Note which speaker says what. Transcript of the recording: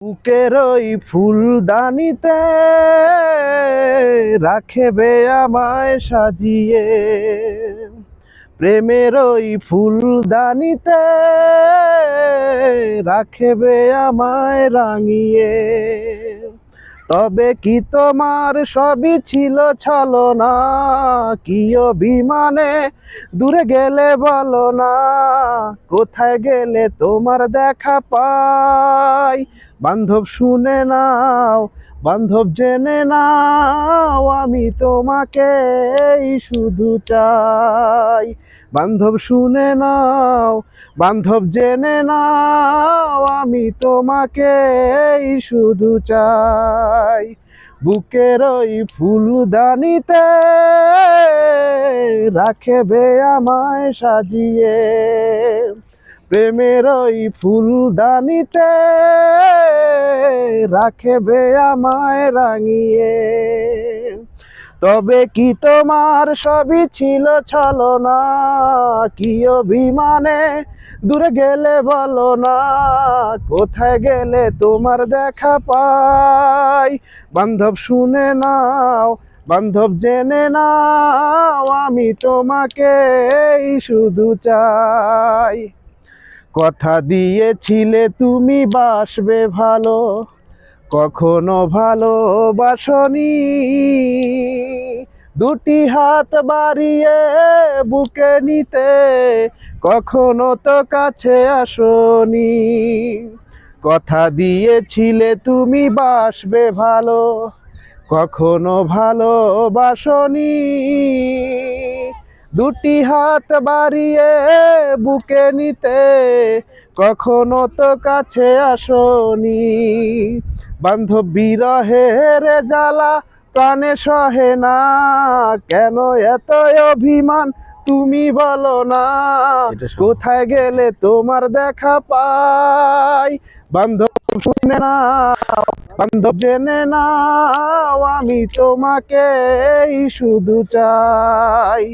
Speaker 1: বুকের ওই ফুলদানিতে রাখবে আমায় সাজিয়ে। প্রেমের ওই ফুলদানিতে রাখবে আমায় রাঙিয়ে। তবে কি তোমার সবই ছিল ছলনা? কি বিমানে দূরে গেলে বলো না? কোথায় গেলে তোমার দেখা পাই? বান্ধব শুনে নাও বান্ধব জেনে নাও, আমি তোমাকে শুধু চাই। বান্ধব শুনে নাও, বান্ধব জেনে নাও, আমি তোমাকে শুধু চাই। বুকের ওই ফুলদানিতে রাখবে আমায় সাজিয়ে। প্রেমের ওই ফুলদানিতে রাখবে আমায় রাঙিয়ে। তবে কি তোমার সবই ছিল ছলনা? কি অভিমানে দূরে গেলে বলো না? কোথায় গেলে তোমার দেখা পাই? বান্ধব শুনে নাও, বান্ধব জেনে নাও, আমি তোমাকে শুধু চাই। কথা দিয়েছিলে তুমি বাসবে ভালো। কখনো ভালোবাসনি। দুটি হাত বাড়িয়ে বুকে নিতে কখনো তো কাছে আসনি। কথা দিয়েছিলে তুমি বাসবে ভালো, কখনো ভালোবাসনি। দুটি হাত বাড়িয়ে বুকে নিতে কখনো তো কাছে আসনি। বান্ধব বিরহের জ্বালা প্রাণে সহে না। কেন এত অভিমান তুমি বলো না? কোথায় গেলে তোমার দেখা পাই? বান্ধব শুনে না বান্ধব জেনে নাও আমি তোমাকে শুধু চাই।